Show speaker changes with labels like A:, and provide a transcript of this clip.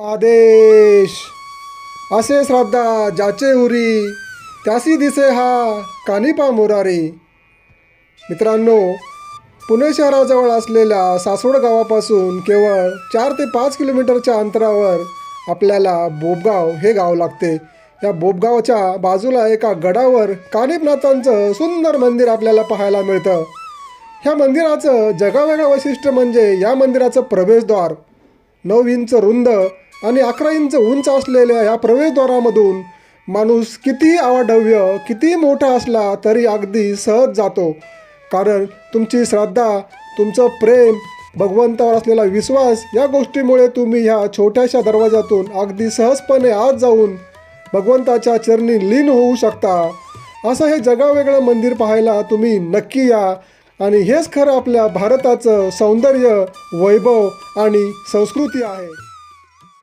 A: आदेश। असे श्रद्धा ज्याचे उरी त्यासी दिसे हा कानिपा मुरारी। मित्रांनो पुणे शहराजवळ असलेल्या सासवड गावापासून केवळ चार ते पाच किलोमीटरच्या अंतरावर आपल्याला बोबगाव हे गाव लागते. या बोबगावच्या बाजूला एका गडावर कानिपनाथांचं सुंदर मंदिर आपल्याला पाहायला मिळतं. ह्या मंदिराचं जगावेगळं वैशिष्ट्य म्हणजे या मंदिराचं प्रवेशद्वार. नऊ इंच रुंद आणि अकरा इंच उंच असलेल्या या प्रवेशद्वारामधून माणूस किती अवाढव्य किती मोठा असला तरी अगदी सहज जातो. कारण तुमची श्रद्धा तुमचं प्रेम भगवंतावर असलेला विश्वास या गोष्टीमुळे तुम्ही ह्या छोट्याशा दरवाजातून अगदी सहजपणे आत जाऊन भगवंताच्या चरणी लीन होऊ शकता. असं हे जगावेगळं मंदिर पाहायला तुम्ही नक्की या. आणि हेच खरं आपल्या भारताचं सौंदर्य वैभव आणि संस्कृती आहे.